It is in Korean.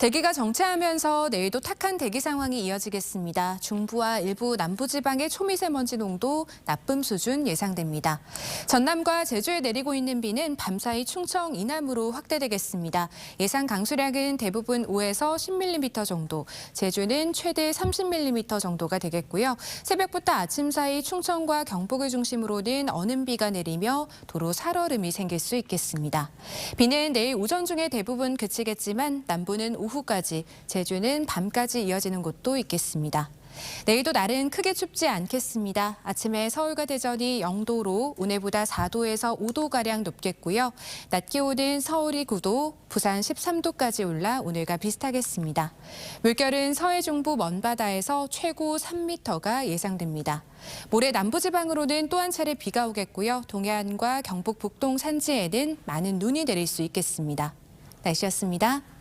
대기가 정체하면서 내일도 탁한 대기 상황이 이어지겠습니다. 중부와 일부 남부지방의 초미세먼지 농도 나쁨 수준 예상됩니다. 전남과 제주에 내리고 있는 비는 밤사이 충청 이남으로 확대되겠습니다. 예상 강수량은 대부분 5에서 10mm 정도, 제주는 최대 30mm 정도가 되겠고요. 새벽부터 아침 사이 충청과 경북을 중심으로는 어는 비가 내리며 도로 살얼음이 생길 수 있겠습니다. 비는 내일 오전 중에 대부분 그치겠지만 남부는 오후 까지, 제주는 밤까지 이어지는 곳도 있겠습니다. 내일도 날은 크게 춥지 않겠습니다. 아침에 서울과 대전이 0도로 오늘보다 4도에서 5도가량 높겠고요. 낮 기온은 서울이 9도, 부산 13도까지 올라 오늘과 비슷하겠습니다. 물결은 서해 중부 먼바다에서 최고 3m가 예상됩니다. 모레 남부지방으로는 또 한 차례 비가 오겠고요. 동해안과 경북 북동 산지에는 많은 눈이 내릴 수 있겠습니다. 날씨였습니다.